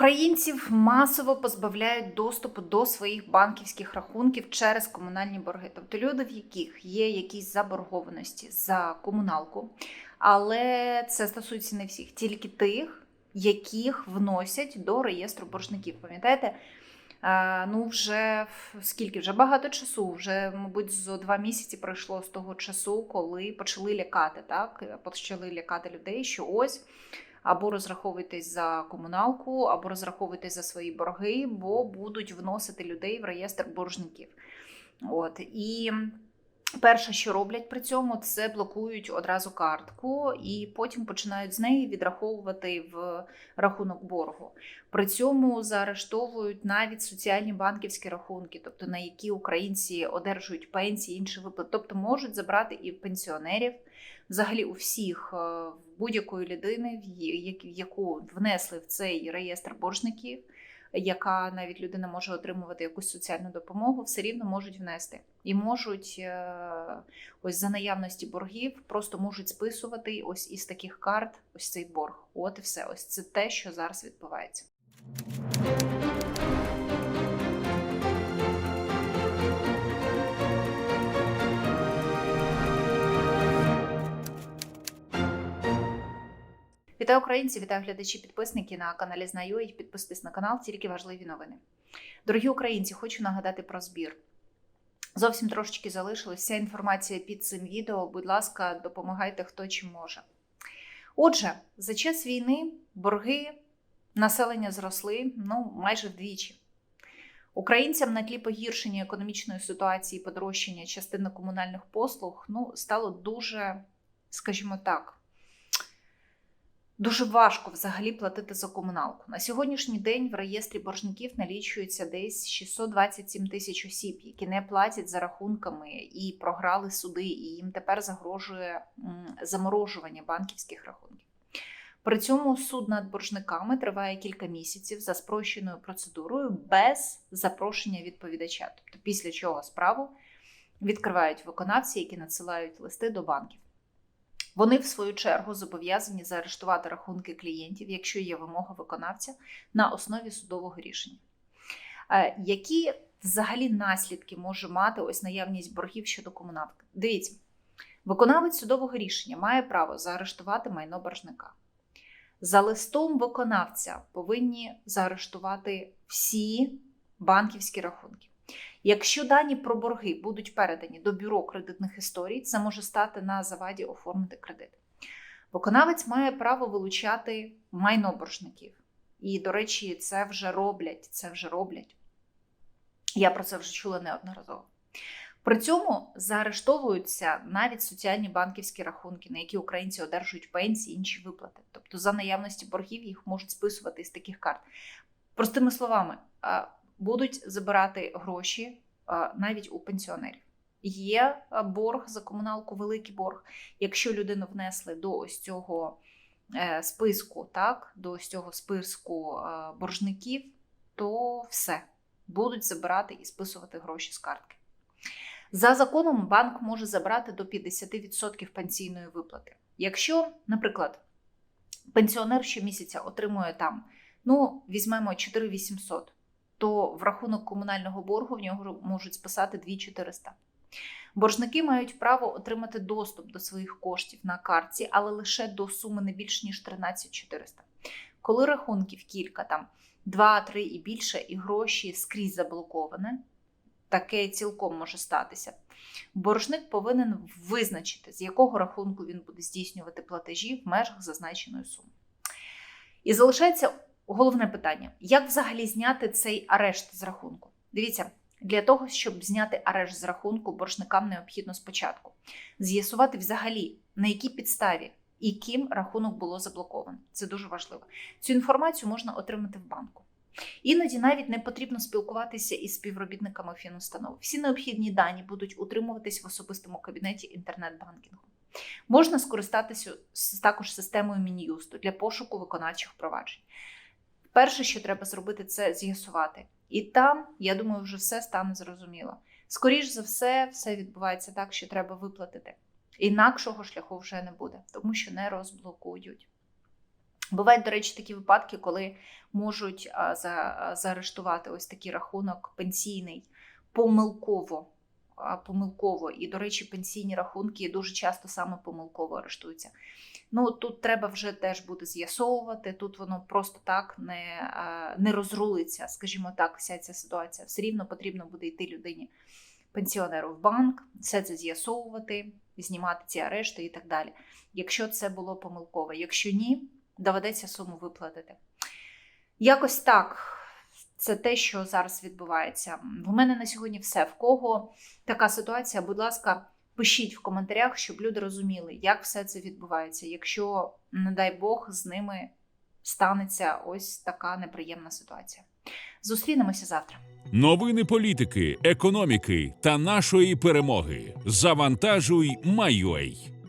Українців масово позбавляють доступу до своїх банківських рахунків через комунальні борги. Тобто люди, в яких є якісь заборгованості за комуналку, але це стосується не всіх, тільки тих, яких вносять до реєстру боржників. Пам'ятаєте? Ну, вже скільки вже багато часу, вже, мабуть, зо два місяці пройшло з того часу, коли почали лякати, так? Почали лякати людей, що ось або розраховуйтесь за комуналку, або розраховуйтесь за свої борги, бо будуть вносити людей в реєстр боржників. От і перше, що роблять при цьому, це блокують одразу картку, і потім починають з неї відраховувати в рахунок боргу. При цьому заарештовують навіть соціальні банківські рахунки, тобто на які українці одержують пенсії, інші виплати, тобто можуть забрати і пенсіонерів, взагалі у всіх, е, будь-якої людини, в яку внесли в цей реєстр боржників, яка навіть людина може отримувати якусь соціальну допомогу, все рівно можуть внести і можуть е, ось за наявності боргів, просто можуть списувати ось із таких карт ось цей борг. От і все. Ось це те, що зараз відбувається. Вітаю українці, вітаю глядачі, підписники на каналі Знаю. Підписуйтесь на канал, тільки важливі новини. Дорогі українці, хочу нагадати про збір. Зовсім трошечки залишилось. Вся інформація під цим відео. Будь ласка, допомагайте хто чим може. Отже, за час війни борги населення зросли ну, майже вдвічі. Українцям на тлі погіршення економічної ситуації, подорожчання частини комунальних послуг ну, стало дуже, скажімо так, Дуже важко взагалі платити за комуналку. На сьогоднішній день в реєстрі боржників налічується десь 627 тисяч осіб, які не платять за рахунками і програли суди, і їм тепер загрожує заморожування банківських рахунків. При цьому суд над боржниками триває кілька місяців за спрощеною процедурою без запрошення відповідача. Тобто, після чого справу відкривають виконавці, які надсилають листи до банків. Вони, в свою чергу, зобов'язані заарештувати рахунки клієнтів, якщо є вимога виконавця на основі судового рішення. Е, Які взагалі наслідки може мати ось наявність боргів щодо комуналки? Дивіться, виконавець судового рішення має право заарештувати майно боржника. За листом виконавця повинні заарештувати всі банківські рахунки. Якщо дані про борги будуть передані до бюро кредитних історій, це може стати на заваді оформити кредит. Виконавець має право вилучати майно боржників. І, до речі, це вже роблять. Це вже роблять. Я про це вже чула неодноразово. При цьому заарештовуються навіть соціальні банківські рахунки, на які українці одержують пенсії, інші виплати. Тобто, за наявності боргів їх можуть списувати з таких карт. Простими словами, будуть забирати гроші навіть у пенсіонерів. Є борг за комуналку, великий борг. Якщо людину внесли до ось цього е, списку, так, до ось цього списку е, боржників, то все будуть забирати і списувати гроші з картки. За законом банк може забрати до 50% пенсійної виплати. Якщо, наприклад, пенсіонер щомісяця отримує там, ну, візьмемо 4800, то в рахунок комунального боргу в нього можуть списати 2400. Боржники мають право отримати доступ до своїх коштів на картці, але лише до суми не більш ніж 13400. Коли рахунків кілька, там 2, 3 і більше, і гроші скрізь заблоковані, таке цілком може статися. Боржник повинен визначити, з якого рахунку він буде здійснювати платежі в межах зазначеної суми. І залишається головне питання: як взагалі зняти цей арешт з рахунку? Дивіться, для того, щоб зняти арешт з рахунку, боржникам необхідно спочатку з'ясувати взагалі, на якій підставі і ким рахунок було заблоковано. Це дуже важливо. Цю інформацію можна отримати в банку. Іноді навіть не потрібно спілкуватися із співробітниками фінустанов. Всі необхідні дані будуть утримуватись в особистому кабінеті інтернет-банкінгу. Можна скористатися також системою Мін'юсту для пошуку виконавчих проваджень. Перше, що треба зробити, це з'ясувати. І там, я думаю, вже все стане зрозуміло. Скоріш за все, все відбувається так, що треба виплатити. Інакшого шляху вже не буде, тому що не розблокують. Бувають, до речі, такі випадки, коли можуть за, заарештувати ось такий рахунок пенсійний помилково. Помилково. І, до речі, пенсійні рахунки дуже часто саме помилково арештуються. Ну тут треба вже теж буде з'ясовувати. Тут воно просто так не, не розрулиться, скажімо так, вся ця ситуація. Все рівно потрібно буде йти людині пенсіонеру в банк, все це з'ясовувати, знімати ці арешти і так далі. Якщо це було помилково, якщо ні, доведеться суму виплатити. Якось так. Це те, що зараз відбувається. В мене на сьогодні все. В кого така ситуація, будь ласка, пишіть в коментарях, щоб люди розуміли, як все це відбувається. Якщо, не дай Бог, з ними станеться ось така неприємна ситуація. Зустрінемося завтра. Новини політики, економіки та нашої перемоги. Завантажуй, Майой.